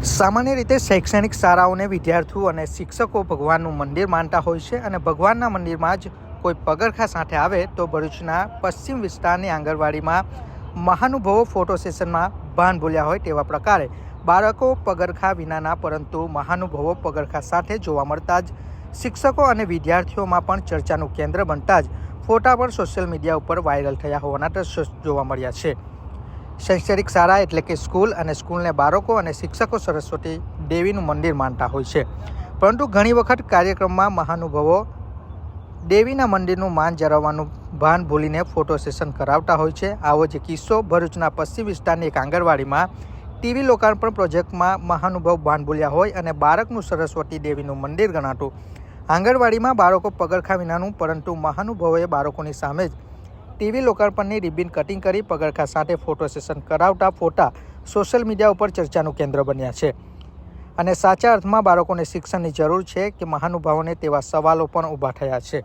સામાન્ય રીતે શૈક્ષણિક શાળાઓને વિદ્યાર્થીઓ અને શિક્ષકો ભગવાનનું મંદિર માનતા હોય છે અને ભગવાનના મંદિરમાં જ કોઈ પગરખા સાથે આવે તો ભરૂચના પશ્ચિમ વિસ્તારની આંગણવાડીમાં મહાનુભવો ફોટો સેશનમાં ભાન ભૂલ્યા હોય તેવા પ્રકારે બાળકો પગરખા વિનાના પરંતુ મહાનુભવો પગરખા સાથે જોવા મળતા જ શિક્ષકો અને વિદ્યાર્થીઓમાં પણ ચર્ચાનું કેન્દ્ર બનતા જ ફોટા પણ સોશિયલ મીડિયા ઉપર વાયરલ થયા હોવાના દ્રશ્યો જોવા મળ્યા છે. શૈક્ષણિક શાળા એટલે કે સ્કૂલ અને સ્કૂલને બાળકો અને શિક્ષકો સરસ્વતી દેવીનું મંદિર માનતા હોય છે. પરંતુ ઘણી વખત કાર્યક્રમમાં મહાનુભાવો દેવીના મંદિરનું માન જરાવવાનું ભાન ભૂલીને ફોટો સેશન કરાવતા હોય છે. આવો જ કિસ્સો ભરૂચના પશ્ચિમ વિસ્તારની એક આંગણવાડીમાં ટીવી લોકાર્પણ પ્રોજેક્ટમાં મહાનુભાવ ભાન ભૂલ્યા હોય અને બાળકનું સરસ્વતી દેવીનું મંદિર ગણાતું. આંગણવાડીમાં બાળકો પગરખા વિનાનું, પરંતુ મહાનુભાવોએ બાળકોની સામે જ ટીવી લોકાર્પણની રિબિન કટિંગ કરી પગરખા સાથે ફોટો સેશન કરાવતા ફોટા સોશિયલ મીડિયા ઉપર ચર્ચાનું કેન્દ્ર બન્યા છે. અને સાચા અર્થમાં બાળકોને શિક્ષણની જરૂર છે કે મહાનુભાવોને તેવા સવાલો પણ ઊભા થયા છે.